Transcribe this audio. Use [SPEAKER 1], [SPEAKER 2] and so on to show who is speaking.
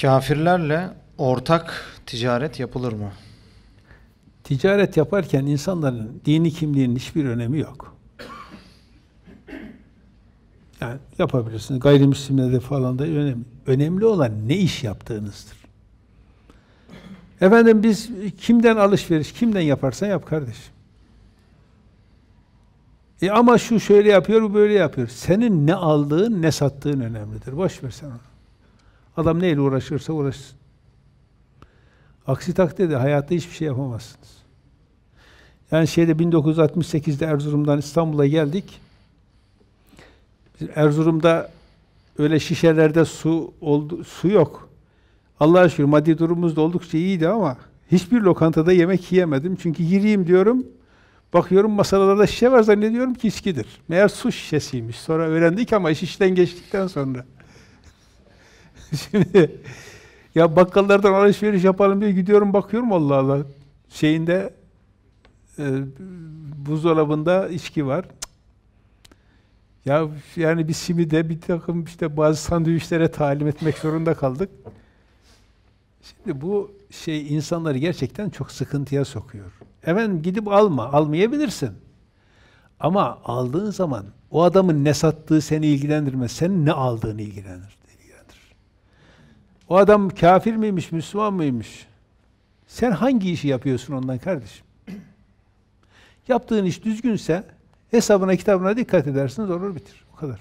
[SPEAKER 1] Kafirlerle ortak ticaret yapılır mı?
[SPEAKER 2] Ticaret yaparken insanların dini kimliğinin hiçbir önemi yok. Yani yapabilirsiniz. Gayrimüslimlerde falan da önemli. Önemli olan ne iş yaptığınızdır. Efendim biz kimden alışveriş, kimden yaparsan yap kardeşim. E ama şu şöyle yapıyor, bu böyle yapıyor. Senin ne aldığın, ne sattığın önemlidir. Boş ver sen onu. Adam neyle uğraşırsa uğraşsın. Aksi takdirde hayatta hiçbir şey yapamazsınız. Yani şeyde 1968'de Erzurum'dan İstanbul'a geldik. Biz Erzurum'da öyle şişelerde su oldu, su yok. Allah'a şükür maddi durumumuz da oldukça iyiydi ama hiçbir lokantada yemek yiyemedim. Çünkü gireyim diyorum. Bakıyorum masalarda şişe var zannediyorum ki içkidir. Meğer su şişesiymiş. Sonra öğrendik ama iş işten geçtikten sonra. Şimdi ya bakkallardan alışveriş yapalım diye gidiyorum bakıyorum Allah Allah. Şeyinde e, buzdolabında içki var. Ya yani bir simide bir takım işte bazı sandviçlere talim etmek zorunda kaldık. Şimdi bu şey insanları gerçekten çok sıkıntıya sokuyor. Efendim gidip alma, almayabilirsin. Ama aldığın zaman o adamın ne sattığı seni ilgilendirmez. Senin ne aldığını ilgilenir. O adam kafir miymiş, Müslüman mıymış? Sen hangi işi yapıyorsun ondan kardeşim? Yaptığın iş düzgünse hesabına kitabına dikkat edersiniz olur bitir. O kadar.